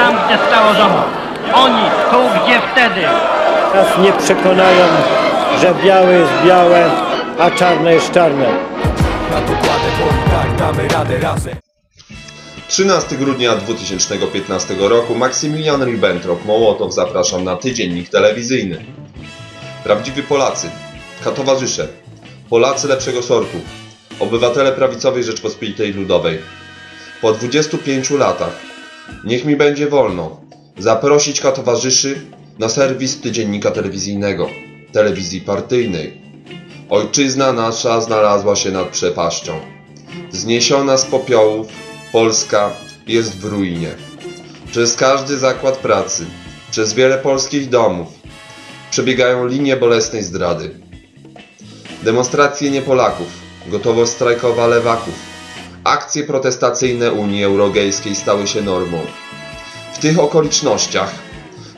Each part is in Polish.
tam, gdzie stało ZOMO. Oni tu, gdzie wtedy. Nas nie przekonają, że białe jest białe, a czarne jest czarne. Na to kładę, bo i tak damy radę razem 13 grudnia 2015 roku Maksymilian Ribbentrop Mołotow zapraszam na tydziennik telewizyjny. Prawdziwi Polacy, towarzysze, Polacy lepszego sortu, obywatele prawicowej Rzeczpospolitej Ludowej. Po 25 latach, niech mi będzie wolno zaprosić towarzyszy na serwis tydziennika telewizyjnego, telewizji partyjnej. Ojczyzna nasza znalazła się nad przepaścią. Zniesiona z popiołów, Polska jest w ruinie. Przez każdy zakład pracy, przez wiele polskich domów przebiegają linie bolesnej zdrady. Demonstracje nie Polaków, gotowość strajkowa lewaków, akcje protestacyjne Unii Europejskiej stały się normą. W tych okolicznościach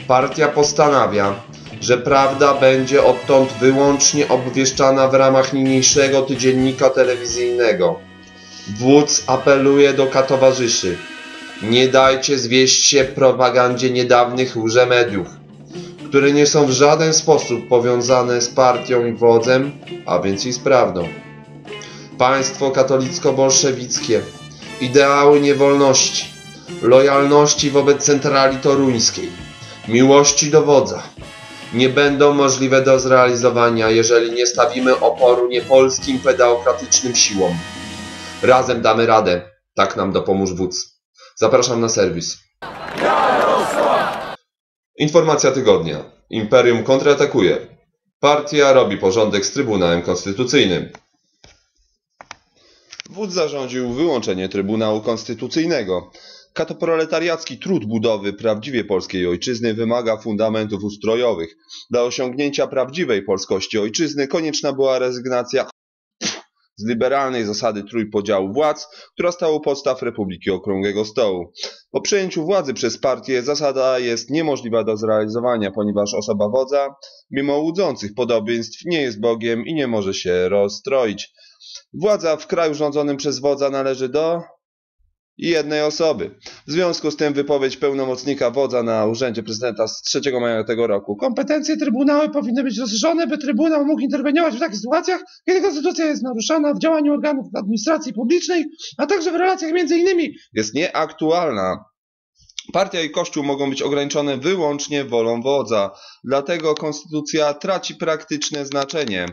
partia postanawia, że prawda będzie odtąd wyłącznie obwieszczana w ramach niniejszego tydziennika telewizyjnego. Wódz apeluje do katowarzyszy. Nie dajcie zwieść się propagandzie niedawnych łże-mediów, które nie są w żaden sposób powiązane z partią i wodzem, a więc i z prawdą. Państwo katolicko-bolszewickie, ideały niewolności, lojalności wobec centrali toruńskiej, miłości do wodza, nie będą możliwe do zrealizowania, jeżeli nie stawimy oporu niepolskim pedałokratycznym siłom. Razem damy radę. Tak nam dopomóż wódz. Zapraszam na serwis. Informacja tygodnia. Imperium kontratakuje. Partia robi porządek z Trybunałem Konstytucyjnym. Wódz zarządził wyłączenie Trybunału Konstytucyjnego. Katoproletariacki trud budowy prawdziwie polskiej ojczyzny wymaga fundamentów ustrojowych. Dla osiągnięcia prawdziwej polskości ojczyzny konieczna była rezygnacja z liberalnej zasady trójpodziału władz, która stała u podstaw Republiki Okrągłego Stołu. Po przejęciu władzy przez partię zasada jest niemożliwa do zrealizowania, ponieważ osoba wodza, mimo łudzących podobieństw, nie jest Bogiem i nie może się rozstroić. Władza w kraju rządzonym przez wodza należy do jednej osoby. W związku z tym wypowiedź pełnomocnika wodza na urzędzie prezydenta z 3 maja tego roku. Kompetencje Trybunału powinny być rozszerzone, by Trybunał mógł interweniować w takich sytuacjach, kiedy konstytucja jest naruszana w działaniu organów administracji publicznej, a także w relacjach między innymi jest nieaktualna. Partia i Kościół mogą być ograniczone wyłącznie wolą wodza, dlatego konstytucja traci praktyczne znaczenie.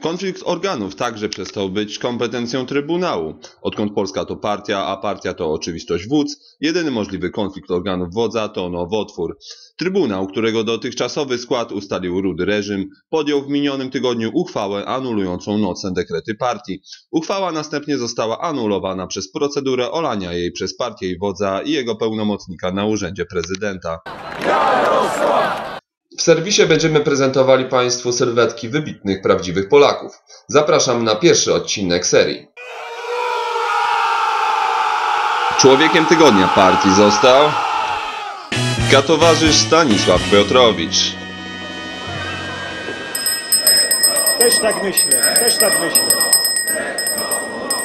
Konflikt organów także przestał być kompetencją Trybunału. Odkąd Polska to partia, a partia to oczywistość wódz, jedyny możliwy konflikt organów wodza to nowotwór. Trybunał, którego dotychczasowy skład ustalił rudy reżim, podjął w minionym tygodniu uchwałę anulującą nocne dekrety partii. Uchwała następnie została anulowana przez procedurę olania jej przez partię i wodza i jego pełnomocnika na urzędzie prezydenta. W serwisie będziemy prezentowali Państwu sylwetki wybitnych, prawdziwych Polaków. Zapraszam na pierwszy odcinek serii. Człowiekiem tygodnia partii został katowarzysz Stanisław Piotrowicz. Też tak myślę, też tak myślę.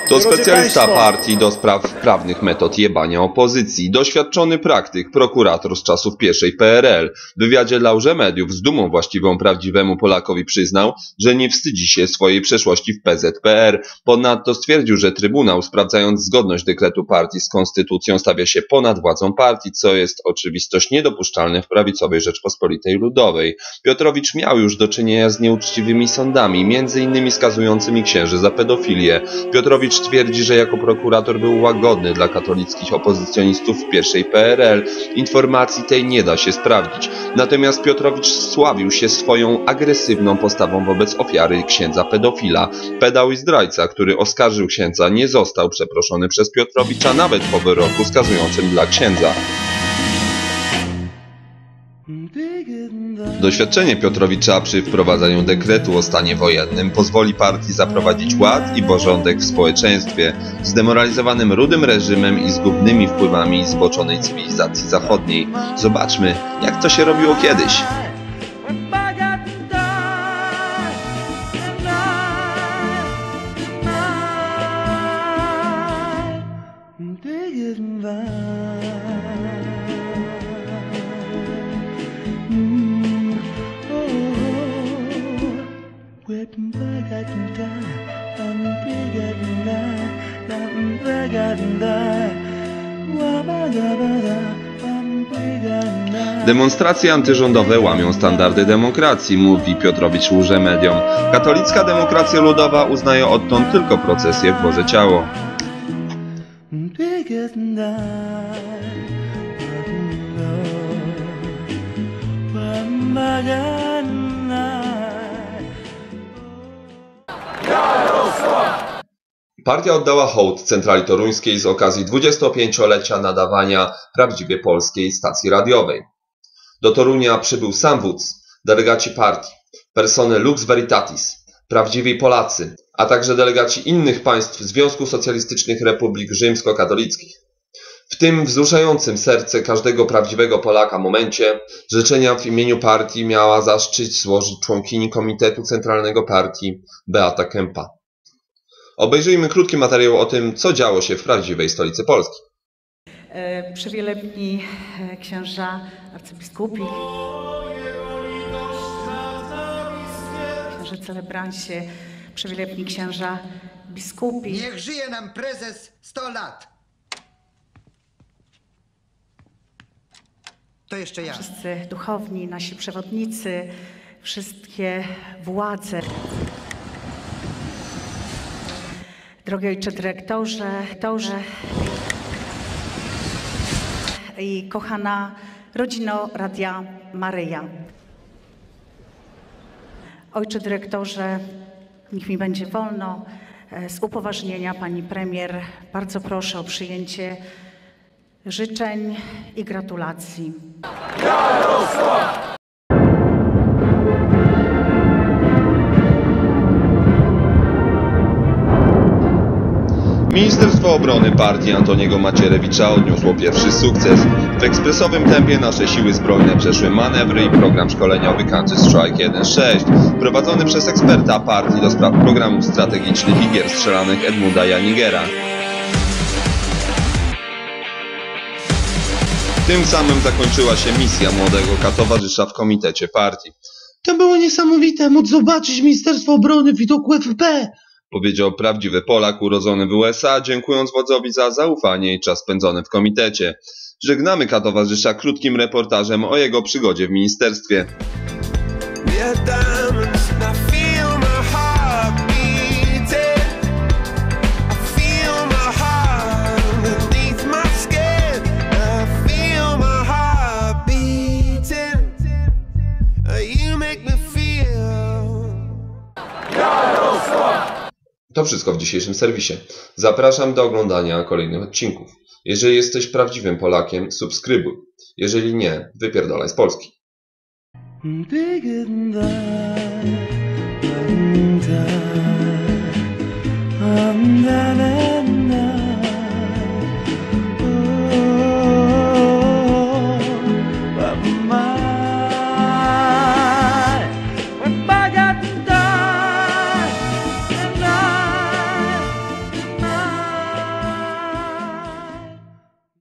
To Drodzy specjalista państwo. partii do spraw prawnych metod jebania opozycji, doświadczony praktyk, prokurator z czasów pierwszej PRL. W wywiadzie dla Urze Mediów z dumą właściwą prawdziwemu Polakowi przyznał, że nie wstydzi się swojej przeszłości w PZPR. Ponadto stwierdził, że Trybunał, sprawdzając zgodność dekretu partii z konstytucją, stawia się ponad władzą partii, co jest oczywistość niedopuszczalne w prawicowej Rzeczpospolitej Ludowej. Piotrowicz miał już do czynienia z nieuczciwymi sądami, między innymi skazującymi księży za pedofilię. Piotrowicz twierdzi, że jako prokurator był łagodny dla katolickich opozycjonistów w pierwszej PRL. Informacji tej nie da się sprawdzić. Natomiast Piotrowicz sławił się swoją agresywną postawą wobec ofiary księdza pedofila. Pedał i zdrajca, który oskarżył księdza, nie został przeproszony przez Piotrowicza nawet po wyroku skazującym dla księdza. Doświadczenie Piotrowicza przy wprowadzaniu dekretu o stanie wojennym pozwoli partii zaprowadzić ład i porządek w społeczeństwie, zdemoralizowanym rudym reżimem i zgubnymi wpływami zboczonej cywilizacji zachodniej. Zobaczmy, jak to się robiło kiedyś. Demonstracje antyrządowe łamią standardy demokracji, mówi Piotrowicz Łże mediom. Katolicka demokracja ludowa uznaje odtąd tylko procesję w Boże Ciało. bigger Partia oddała hołd centrali toruńskiej z okazji 25-lecia nadawania prawdziwie polskiej stacji radiowej. Do Torunia przybył sam wódz, delegaci partii, persony Lux Veritatis, prawdziwi Polacy, a także delegaci innych państw Związku Socjalistycznych Republik Rzymskokatolickich. W tym wzruszającym serce każdego prawdziwego Polaka momencie życzenia w imieniu partii miała zaszczyt złożyć członkini Komitetu Centralnego Partii Beata Kępa. Obejrzyjmy krótki materiał o tym, co działo się w prawdziwej stolicy Polski. E, Przewielebni e, księża arcybiskupi, księże celebrancie, przewielebni księża biskupi, Niech żyje nam prezes 100 lat. To jeszcze ja. wszyscy duchowni, nasi przewodnicy, wszystkie władze. Drogi ojcze dyrektorze, torze i kochana rodzino Radia Maryja. Ojcze dyrektorze, niech mi będzie wolno. e, Z upoważnienia pani premier bardzo proszę o przyjęcie życzeń i gratulacji. Ministerstwo Obrony partii Antoniego Macierewicza odniosło pierwszy sukces. W ekspresowym tempie nasze siły zbrojne przeszły manewry i program szkoleniowy Country Strike 1.6, prowadzony przez eksperta partii do spraw programów strategicznych i gier strzelanych Edmunda Janigera. Tym samym zakończyła się misja młodego towarzysza w komitecie partii. To było niesamowite móc zobaczyć Ministerstwo Obrony w widoku FP. Powiedział prawdziwy Polak urodzony w USA, dziękując wodzowi za zaufanie i czas spędzony w komitecie. Żegnamy towarzysza krótkim reportażem o jego przygodzie w ministerstwie. Wszystko w dzisiejszym serwisie. Zapraszam do oglądania kolejnych odcinków. Jeżeli jesteś prawdziwym Polakiem, subskrybuj. Jeżeli nie, wypierdolaj z Polski.